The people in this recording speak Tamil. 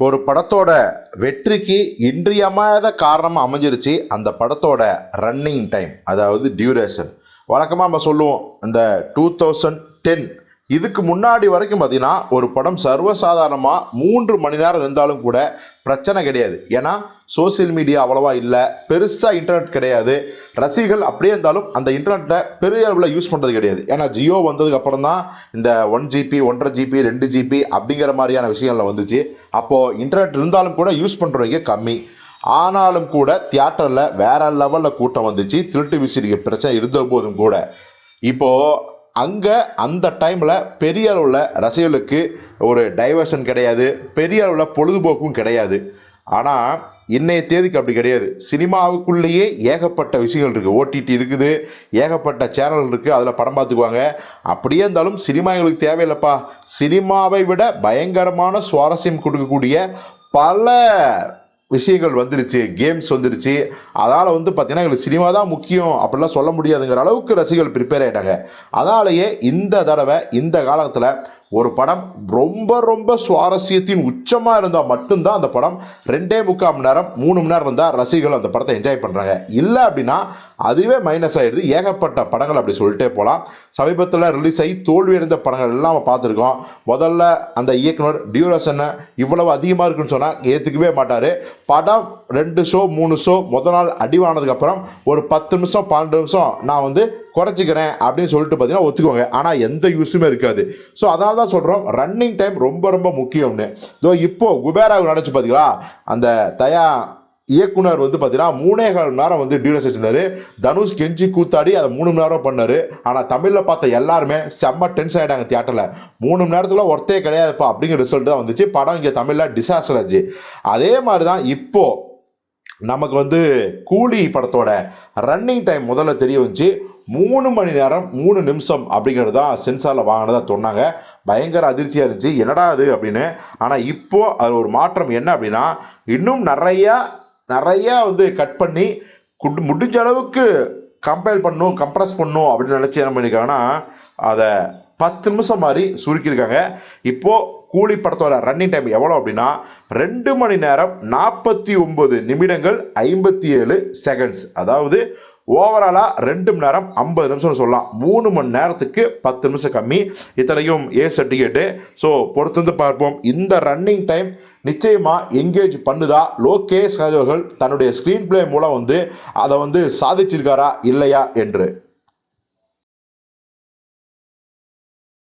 ஒரு படத்தோட வெற்றிக்கு இன்றியமாத காரணமாக அமைஞ்சிருச்சு அந்த படத்தோட ரன்னிங் டைம் அதாவது டியூரேஷன் வழக்கமாக நம்ம சொல்லுவோம் இந்த டூ தௌசண்ட் டென் இதுக்கு முன்னாடி வரைக்கும் பார்த்தீங்கன்னா ஒரு படம் சர்வசாதாரணமாக மூன்று மணி நேரம் இருந்தாலும் கூட பிரச்சனை கிடையாது. ஏன்னா சோஷியல் மீடியா அவ்வளவா இல்லை. பெருசாக இன்டர்நெட் கிடையாது. ரசிகர்கள் அப்படியே இருந்தாலும் அந்த இன்டர்நெட்டை பெரிய அளவில் யூஸ் பண்ணுறது கிடையாது. ஏன்னா ஜியோ வந்ததுக்கு அப்புறம் தான் இந்த ஒன் ஜிபி ஒன்றரை ஜிபி ரெண்டு ஜிபி அப்படிங்கிற மாதிரியான விஷயங்கள்ல வந்துச்சு. அப்போது இன்டர்நெட் இருந்தாலும் கூட யூஸ் பண்ணுறவங்க கம்மி. ஆனாலும் கூட தியேட்டரில் வேற லெவலில் கூட்டம் வந்துச்சு. திருட்டு விசிறிக்கு பிரச்சனை இருந்த போதும் கூட. இப்போது அங்கே அந்த டைமில் பெரிய அளவில் ரசிகர்களுக்கு ஒரு டைவர்ஷன் கிடையாது. பெரிய அளவில் பொழுதுபோக்கும் கிடையாது. ஆனால் இன்றைய தேதிக்கு அப்படி கிடையாது. சினிமாவுக்குள்ளேயே ஏகப்பட்ட விஷயங்கள் இருக்குது ஓடிடி இருக்குது ஏகப்பட்ட சேனல் இருக்குது அதில் படம் பார்த்துக்குவாங்க. அப்படியே இருந்தாலும் சினிமா எங்களுக்கு தேவையில்லைப்பா. சினிமாவை விட பயங்கரமான சுவாரஸ்யம் கொடுக்கக்கூடிய பல விஷயங்கள் வந்துருச்சு கேம்ஸ் வந்துருச்சு. அதனால் வந்து பார்த்திங்கன்னா எங்களுக்கு சினிமா தான் முக்கியம் அப்படிலாம் சொல்ல முடியாதுங்கிற அளவுக்கு ரசிகர்கள் ப்ரிப்பேர் ஆகிட்டாங்க அதனாலேயே இந்த தடவை இந்த காலத்தில் ஒரு படம் ரொம்ப ரொம்ப சுவாரஸ்யத்தின் உச்சமாக இருந்தால் மட்டும்தான் அந்த படம் ரெண்டே முக்கால் மணி நேரம் மூணு மணி நேரம் இருந்தால் ரசிகர்கள் அந்த படத்தை என்ஜாய் பண்ணுறாங்க இல்லை அப்படின்னா அதுவே மைனஸ் ஆகிடுது ஏகப்பட்ட படங்கள் அப்படி சொல்லிட்டே போகலாம் சமீபத்தில் ரிலீஸ் ஆகி தோல்வியடைந்த படங்கள் எல்லாம் பார்த்துருக்கோம். முதல்ல அந்த இயக்குனர் டியூரேஷனை இவ்வளவு அதிகமாக இருக்குன்னு சொன்னால் ஏற்றுக்கவே மாட்டார். படம் ரெண்டு ஷோ மூணு ஷோ முத நாள் அடிவானதுக்கப்புறம் ஒரு பத்து நிமிஷம் பன்னெண்டு நிமிஷம் நான் வந்து குறைச்சிக்கிறேன் அப்படின்னு சொல்லிட்டு பார்த்தீங்கன்னா ஒத்துக்குவாங்க ஆனால் எந்த யூஸுமே இருக்காது. ஸோ அதனால தான் சொல்கிறோம் ரன்னிங் டைம் ரொம்ப ரொம்ப முக்கியம்னு. இதோ இப்போது குபேராவுக்கு நினச்சி பார்த்தீங்களா? அந்த தயா இயக்குனர் வந்து பார்த்தீங்கன்னா மூணே கால் மணி நேரம் வந்து டியூரேஷன் வச்சிருந்தாரு தனுஷ் கெஞ்சி கூத்தாடி அதை மூணு மணி நேரம் பண்ணாரு. ஆனால் தமிழில் பார்த்த எல்லாருமே செம்ம டென்ஸ் ஆகிட்டாங்க தியேட்டரில் மூணு மணி நேரத்தில் ஒருத்தே கிடையாதுப்பா அப்படிங்கிற ரிசல்ட் தான் வந்துச்சு. படம் இங்கே தமிழில் டிசாஸ்டர் ஆச்சு. அதே மாதிரி தான் இப்போது நமக்கு வந்து கூலி படத்தோட ரன்னிங் டைம் முதல்ல தெரிய வந்துச்சு. மூணு மணி நேரம் மூணு நிமிஷம் அப்படிங்கிறது தான் சென்சாரில் வாங்கினதாக சொன்னாங்க. பயங்கர அதிர்ச்சியாக இருந்துச்சு. என்னடா அது அப்படின்னு. ஆனால் இப்போது அது ஒரு மாற்றம் என்ன அப்படின்னா இன்னும் நிறையா நிறையா வந்து கட் பண்ணி குட் முடிஞ்ச அளவுக்கு கம்பைல் பண்ணும் கம்ப்ரஸ் பண்ணும் அப்படின்னு நினச்சி என்ன பண்ணியிருக்காங்கன்னா அதை பத்து நிமிஷம் மாதிரி சுருக்கியிருக்காங்க. இப்போது கூலி படத்தோட ரன்னிங் டைம் எவ்வளோ அப்படின்னா ரெண்டு மணி நேரம் நாற்பத்தி ஒம்பது நிமிடங்கள் ஐம்பத்தி ஏழு செகண்ட்ஸ் அதாவது ஓவராலாக ரெண்டு மணி நேரம் ஐம்பது நிமிஷம்னு சொல்லலாம். மூணு மணி நேரத்துக்கு பத்து நிமிஷம் கம்மி. இத்தனையும் ஏ சர்டிஃபிகேட்டு ஸோ பொறுத்து வந்து பார்ப்போம். இந்த ரன்னிங் டைம் நிச்சயமாக எங்கேஜ் பண்ணுதா? லோகேஷ் ராஜ் அவர்கள் தன்னுடைய ஸ்க்ரீன் ப்ளே மூலம் வந்து அதை வந்து சாதிச்சிருக்காரா? இல்லையா? என்று.